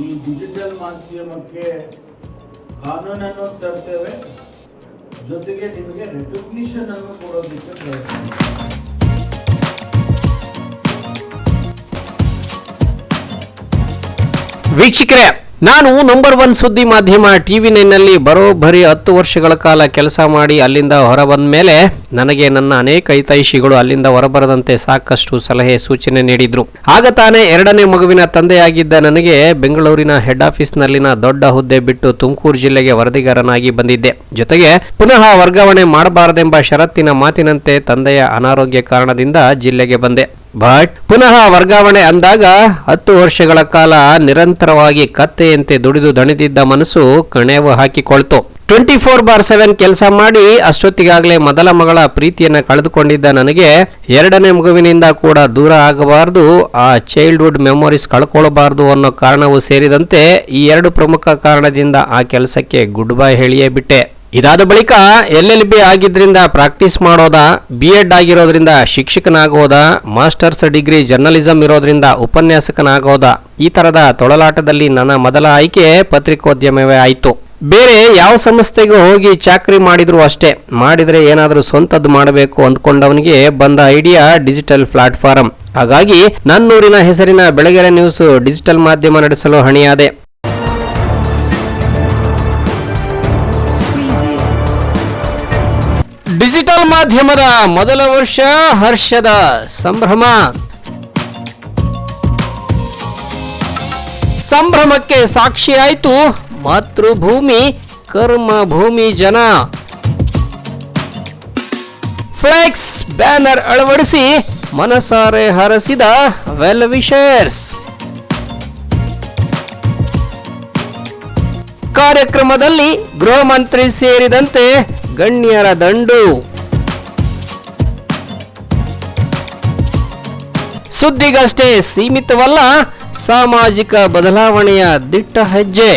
ಈ ಡಿಜಿಟಲ್ ಮಾಧ್ಯಮಕ್ಕೆ ಕಾನೂನನ್ನು ತರ್ತೇವೆ. ಜೊತೆಗೆ ನಿಮಗೆ ರೆಕಗ್ನಿಷನ್ ಅನ್ನು ಕೊಡೋದಕ್ಕೆ ಪ್ರಯತ್ನ ವೀಕ್ಷಕರೇ ನಾನು ನಂಬರ್ ಒನ್ ಸುದ್ದಿ ಮಾಧ್ಯಮ ಟಿ ವಿ ನೈನ್ನಲ್ಲಿ ಬರೋಬ್ಬರಿ ಹತ್ತು ವರ್ಷಗಳ ಕಾಲ ಕೆಲಸ ಮಾಡಿ ಅಲ್ಲಿಂದ ಹೊರಬಂದ ಮೇಲೆ ನನಗೆ ನನ್ನ ಅನೇಕ ಹಿತೈಷಿಗಳು ಅಲ್ಲಿಂದ ಹೊರಬರದಂತೆ ಸಾಕಷ್ಟು ಸಲಹೆ ಸೂಚನೆ ನೀಡಿದ್ರು. ಆಗ ತಾನೇ ಎರಡನೇ ಮಗುವಿನ ತಂದೆಯಾಗಿದ್ದ ನನಗೆ ಬೆಂಗಳೂರಿನ ಹೆಡ್ ಆಫೀಸ್ನಲ್ಲಿನ ದೊಡ್ಡ ಹುದ್ದೆ ಬಿಟ್ಟು ತುಮಕೂರು ಜಿಲ್ಲೆಗೆ ವರದಿಗಾರನಾಗಿ ಬಂದಿದ್ದೆ. ಜೊತೆಗೆ ಪುನಃ ವರ್ಗಾವಣೆ ಮಾಡಬಾರದೆಂಬ ಷರತ್ತಿನ ಮಾತಿನಂತೆ ತಂದೆಯ ಅನಾರೋಗ್ಯ ಕಾರಣದಿಂದ ಜಿಲ್ಲೆಗೆ ಬಂದೆ. ಬಟ್ ಪುನಃ ವರ್ಗಾವಣೆ ಅಂದಾಗ ಹತ್ತು ವರ್ಷಗಳ ಕಾಲ ನಿರಂತರವಾಗಿ ಕತ್ತೆಯಂತೆ ದುಡಿದು ದಣಿದಿದ್ದ ಮನಸ್ಸು ಕಣೆವು ಹಾಕಿಕೊಳ್ತು. ಟ್ವೆಂಟಿ ಫೋರ್ ಬಾರ್ ಸೆವೆನ್ ಕೆಲಸ ಮಾಡಿ ಅಷ್ಟೊತ್ತಿಗಾಗಲೇ ಮೊದಲ ಮಗಳ ಪ್ರೀತಿಯನ್ನು ಕಳೆದುಕೊಂಡಿದ್ದ ನನಗೆ ಎರಡನೇ ಮಗುವಿನಿಂದ ಕೂಡ ದೂರ ಆಗಬಾರದು, ಆ ಚೈಲ್ಡ್ಹುಡ್ ಮೆಮೊರೀಸ್ ಕಳ್ಕೊಳ್ಬಾರ್ದು ಅನ್ನೋ ಕಾರಣವೂ ಸೇರಿದಂತೆ ಈ ಎರಡು ಪ್ರಮುಖ ಕಾರಣದಿಂದ ಆ ಕೆಲಸಕ್ಕೆ ಗುಡ್ ಬೈ ಹೇಳಿಯೇ ಬಿಟ್ಟೆ. ಇದಾದ ಬಳಿಕ ಎಲ್ ಎಲ್ ಬಿ ಆಗಿದ್ದರಿಂದ ಪ್ರಾಕ್ಟೀಸ್ ಮಾಡೋದ ಬಿ ಎಡ್ ಆಗಿರೋದ್ರಿಂದ ಶಿಕ್ಷಕನಾಗೋದ, ಮಾಸ್ಟರ್ಸ್ ಡಿಗ್ರಿ ಜರ್ನಲಿಸಂ ಇರೋದ್ರಿಂದ ಉಪನ್ಯಾಸಕನಾಗೋದ, ಈ ತರದ ತೊಳಲಾಟದಲ್ಲಿ ನನ್ನ ಮೊದಲ ಆಯ್ಕೆ ಪತ್ರಿಕೋದ್ಯಮವೇ ಆಯಿತು. ಬೇರೆ ಯಾವ ಸಂಸ್ಥೆಗೂ ಹೋಗಿ ಚಾಕ್ರಿ ಮಾಡಿದ್ರು ಅಷ್ಟೇ. ಮಾಡಿದ್ರೆ ಏನಾದರೂ ಸ್ವಂತದ್ದು ಮಾಡಬೇಕು ಅಂದ್ಕೊಂಡವನಿಗೆ ಬಂದ ಐಡಿಯಾ ಡಿಜಿಟಲ್ ಪ್ಲಾಟ್ಫಾರ್ಮ್ ಹಾಗಾಗಿ ನನ್ನೂರಿನ ಹೆಸರಿನ ಬೆಳಗೆರೆ ನ್ಯೂಸ್ ಡಿಜಿಟಲ್ ಮಾಧ್ಯಮ ನಡೆಸಲು ಹಣಿಯಾದೆ. ಮಾಧ್ಯಮದ ಮೊದಲ ವರ್ಷ ಹರ್ಷದ ಸಂಭ್ರಮ. ಸಂಭ್ರಮಕ್ಕೆ ಸಾಕ್ಷಿಯಾಯಿತು ಮಾತೃಭೂಮಿ ಕರ್ಮ ಭೂಮಿ ಜನ. ಫ್ಲೆಕ್ಸ್ ಬ್ಯಾನರ್ ಅಳವಡಿಸಿ ಮನಸಾರೆ ಹರಸಿದ ವೆಲ್ ವಿಷರ್ಸ್ ಕಾರ್ಯಕ್ರಮದಲ್ಲಿ ಗೃಹ ಮಂತ್ರಿ ಸೇರಿದಂತೆ ಗಣ್ಯರ ದಂಡು. ಸುದ್ದಿಗಷ್ಟೇ, ಸೀಮಿತವಲ್ಲ, ಸಾಮಾಜಿಕ ಬದಲಾವಣೆಯ ದಿಟ್ಟ ಹೆಜ್ಜೆ.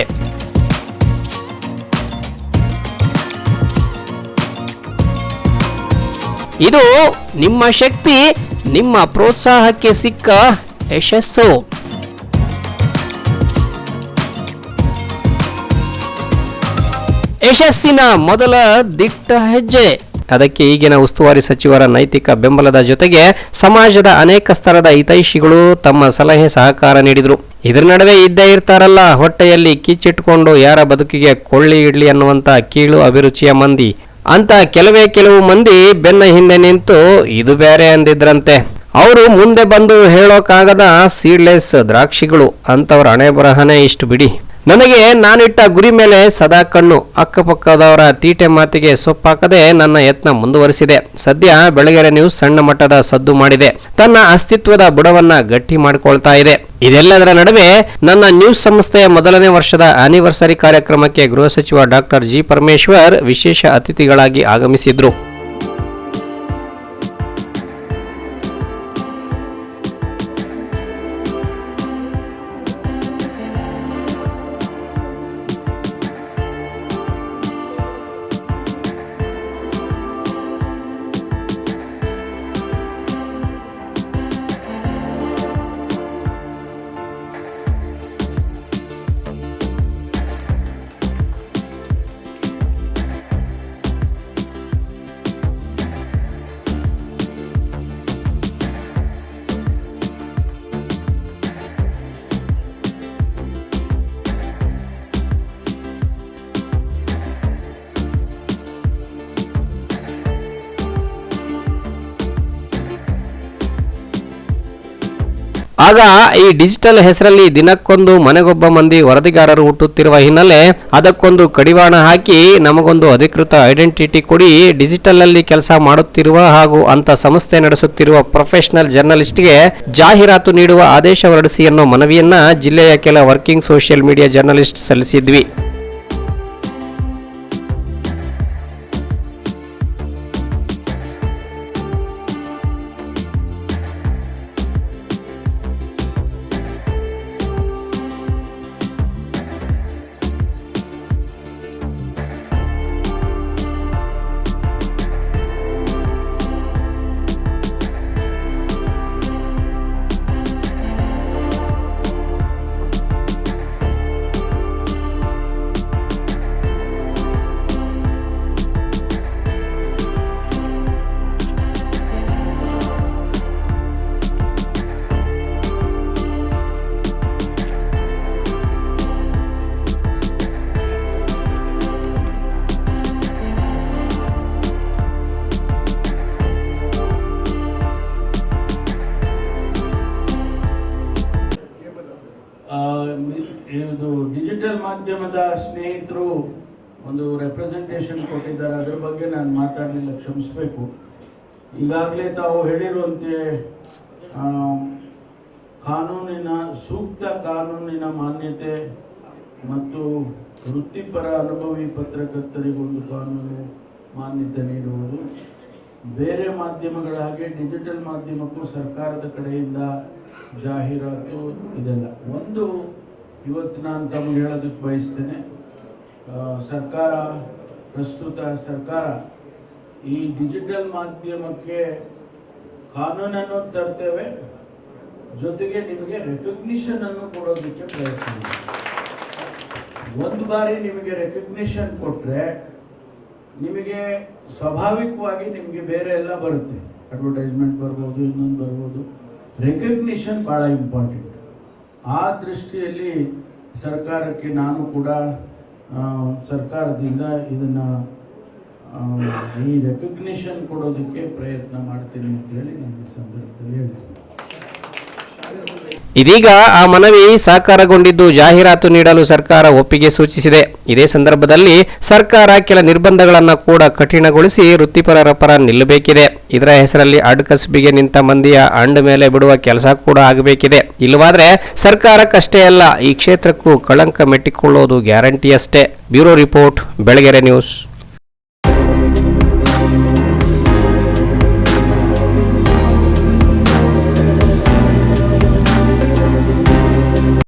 ಇದು ನಿಮ್ಮ ಶಕ್ತಿ, ನಿಮ್ಮ ಪ್ರೋತ್ಸಾಹಕ್ಕೆ ಸಿಕ್ಕ ಯಶಸ್ಸು. ಯಶಸ್ಸಿನ ಮೊದಲ ದಿಟ್ಟ ಹೆಜ್ಜೆ. ಅದಕ್ಕೆ ಈಗಿನ ಉಸ್ತುವಾರಿ ಸಚಿವರ ನೈತಿಕ ಬೆಂಬಲದ ಜೊತೆಗೆ ಸಮಾಜದ ಅನೇಕ ಸ್ತರದ ಹಿತೈಷಿಗಳು ತಮ್ಮ ಸಲಹೆ ಸಹಕಾರ ನೀಡಿದರು. ಇದರ ನಡುವೆ ಇದ್ದೇ ಇರ್ತಾರಲ್ಲ, ಹೊಟ್ಟೆಯಲ್ಲಿ ಕಿಚ್ಚಿಟ್ಕೊಂಡು ಯಾರ ಬದುಕಿಗೆ ಕೊಳ್ಳಿ ಇಡ್ಲಿ ಅನ್ನುವಂತ ಕೀಳು ಅಭಿರುಚಿಯ ಮಂದಿ. ಅಂತ ಕೆಲವೇ ಕೆಲವು ಮಂದಿ ಬೆನ್ನ ಹಿಂದೆ ನಿಂತು ಇದು ಬೇರೆ ಅಂದಿದ್ರಂತೆ. ಅವರು ಮುಂದೆ ಬಂದು ಹೇಳೋಕ್ಕಾಗದ ಸೀಡ್ಲೆಸ್ ದ್ರಾಕ್ಷಿಗಳು ಅಂತವ್ರ ಹಣೆ ಬರಹನೇ ಇಷ್ಟು ಬಿಡಿ. ನನಗೆ ನಾನಿಟ್ಟ ಗುರಿ ಮೇಲೆ ಸದಾ ಕಣ್ಣು, ಅಕ್ಕಪಕ್ಕದವರ ತೀಟೆ ಮಾತಿಗೆ ಸೊಪ್ಪಾಕದೆ ನನ್ನ ಯತ್ನ ಮುಂದುವರಿಸಿದೆ. ಸದ್ಯ ಬೆಳಗೆರೆ ನ್ಯೂಸ್ ಸಣ್ಣ ಮಟ್ಟದ ಸದ್ದು ಮಾಡಿದೆ. ತನ್ನ ಅಸ್ತಿತ್ವದ ಬುಡವನ್ನ ಗಟ್ಟಿ ಮಾಡಿಕೊಳ್ತಾ ಇದೆ. ಇದೆಲ್ಲದರ ನಡುವೆ ನನ್ನ ನ್ಯೂಸ್ ಸಂಸ್ಥೆಯ ಮೊದಲನೇ ವರ್ಷದ ಆನಿವರ್ಸರಿ ಕಾರ್ಯಕ್ರಮಕ್ಕೆ ಗೃಹ ಸಚಿವ ಡಾಕ್ಟರ್ ಜಿ ಪರಮೇಶ್ವರ್ ವಿಶೇಷ ಅತಿಥಿಗಳಾಗಿ ಆಗಮಿಸಿದ್ರು. ಆಗ ಈ ಡಿಜಿಟಲ್ ಹೆಸರಲ್ಲಿ ದಿನಕ್ಕೊಂದು ಮನೆಗೊಬ್ಬ ಮಂದಿ ವರದಿಗಾರರು ಹುಟ್ಟುತ್ತಿರುವ ಹಿನ್ನೆಲೆ ಅದಕ್ಕೊಂದು ಕಡಿವಾಣ ಹಾಕಿ ನಮಗೊಂದು ಅಧಿಕೃತ ಐಡೆಂಟಿಟಿ ಕೊಡಿ ಡಿಜಿಟಲ್ ಅಲ್ಲಿ ಕೆಲಸ ಮಾಡುತ್ತಿರುವ ಹಾಗೂ ಅಂತ ಸಂಸ್ಥೆ ನಡೆಸುತ್ತಿರುವ ಪ್ರೊಫೆಷನಲ್ ಜರ್ನಲಿಸ್ಟ್ಗೆ ಜಾಹೀರಾತು ನೀಡುವ ಆದೇಶ ಹೊರಡಿಸಿ ಅನ್ನೋ ಮನವಿಯನ್ನ ಜಿಲ್ಲೆಯ ಕೆಲ ವರ್ಕಿಂಗ್ ಸೋಷಿಯಲ್ ಮೀಡಿಯಾ ಜರ್ನಲಿಸ್ಟ್ ಸಲ್ಲಿಸಿದ್ವಿ. ಮಾಧ್ಯಮದ ಸ್ನೇಹಿತರು ಒಂದು ರೆಪ್ರೆಸೆಂಟೇಷನ್ ಕೊಟ್ಟಿದ್ದಾರೆ. ಅದ್ರ ಬಗ್ಗೆ ನಾನು ಮಾತಾಡಲಿಲ್ಲ, ಕ್ಷಮಿಸಬೇಕು. ಈಗಾಗಲೇ ತಾವು ಹೇಳಿರುವಂತೆ ಕಾನೂನಿನ, ಸೂಕ್ತ ಕಾನೂನಿನ ಮಾನ್ಯತೆ ಮತ್ತು ವೃತ್ತಿಪರ ಅನುಭವಿ ಪತ್ರಕರ್ತರಿಗೊಂದು ಕಾನೂನು ಮಾನ್ಯತೆ ನೀಡುವುದು. ಬೇರೆ ಮಾಧ್ಯಮಗಳ ಹಾಗೆ ಡಿಜಿಟಲ್ ಮಾಧ್ಯಮಕ್ಕೂ ಸರ್ಕಾರದ ಕಡೆಯಿಂದ ಜಾಹೀರಾತು ಇದೆಲ್ಲ. ಒಂದು ಇವತ್ತು ನಾನು ತಮಗೆ ಹೇಳೋದಕ್ಕೆ ಬಯಸ್ತೇನೆ ಸರ್ಕಾರ, ಪ್ರಸ್ತುತ ಸರ್ಕಾರ ಈ ಡಿಜಿಟಲ್ ಮಾಧ್ಯಮಕ್ಕೆ ಕಾನೂನನ್ನು ತರ್ತೇವೆ, ಜೊತೆಗೆ ನಿಮಗೆ ರೆಕಗ್ನಿಷನ್ ಅನ್ನು ಕೊಡೋದಕ್ಕೆ ಪ್ರಯತ್ನ. ಒಂದು ಬಾರಿ ನಿಮಗೆ ರೆಕಗ್ನಿಷನ್ ಕೊಟ್ಟರೆ ನಿಮಗೆ ಸ್ವಾಭಾವಿಕವಾಗಿ ನಿಮಗೆ ಬೇರೆ ಎಲ್ಲ ಬರುತ್ತೆ. ಅಡ್ವರ್ಟೈಸ್ಮೆಂಟ್ ಬರ್ಬೋದು, ಇನ್ನೊಂದು ಬರ್ಬೋದು. ರೆಕಗ್ನಿಷನ್ ಭಾಳ ಇಂಪಾರ್ಟೆಂಟ್ ಆ ದೃಷ್ಟಿಯಲ್ಲಿ ಸರ್ಕಾರಕ್ಕೆ ನಾನು ಕೂಡ ಸರ್ಕಾರದಿಂದ ಇದನ್ನು ಈ ರೆಕಗ್ನಿಷನ್ ಕೊಡೋದಕ್ಕೆ ಪ್ರಯತ್ನ ಮಾಡ್ತೀನಿ ಅಂತ ಹೇಳಿ ನಾನು ಈ ಸಂದರ್ಭದಲ್ಲಿ ಹೇಳ್ತೀನಿ. ಇದೀಗ ಆ ಮನವಿ ಸಾಕಾರಗೊಂಡಿದ್ದು ಜಾಹೀರಾತು ನೀಡಲು ಸರ್ಕಾರ ಒಪ್ಪಿಗೆ ಸೂಚಿಸಿದೆ. ಇದೇ ಸಂದರ್ಭದಲ್ಲಿ ಸರ್ಕಾರ ಕೆಲ ನಿರ್ಬಂಧಗಳನ್ನು ಕೂಡ ಕಠಿಣಗೊಳಿಸಿ ವೃತ್ತಿಪರರ ಪರ ನಿಲ್ಲಬೇಕಿದೆ. ಇದರ ಹೆಸರಲ್ಲಿ ಅಡ್ಕಸಬಿಗೆ ನಿಂತ ಮಂದಿಯ ಅಂಡ ಮೇಲೆ ಬಿಡುವ ಕೆಲಸ ಕೂಡ ಆಗಬೇಕಿದೆ. ಇಲ್ಲವಾದ್ರೆ ಸರ್ಕಾರಕ್ಕಷ್ಟೇ ಅಲ್ಲ, ಈ ಕ್ಷೇತ್ರಕ್ಕೂ ಕಳಂಕ ಮೆಟ್ಟಿಕೊಳ್ಳೋದು ಗ್ಯಾರಂಟಿ ಅಷ್ಟೇ. Bureau report, Belagere news.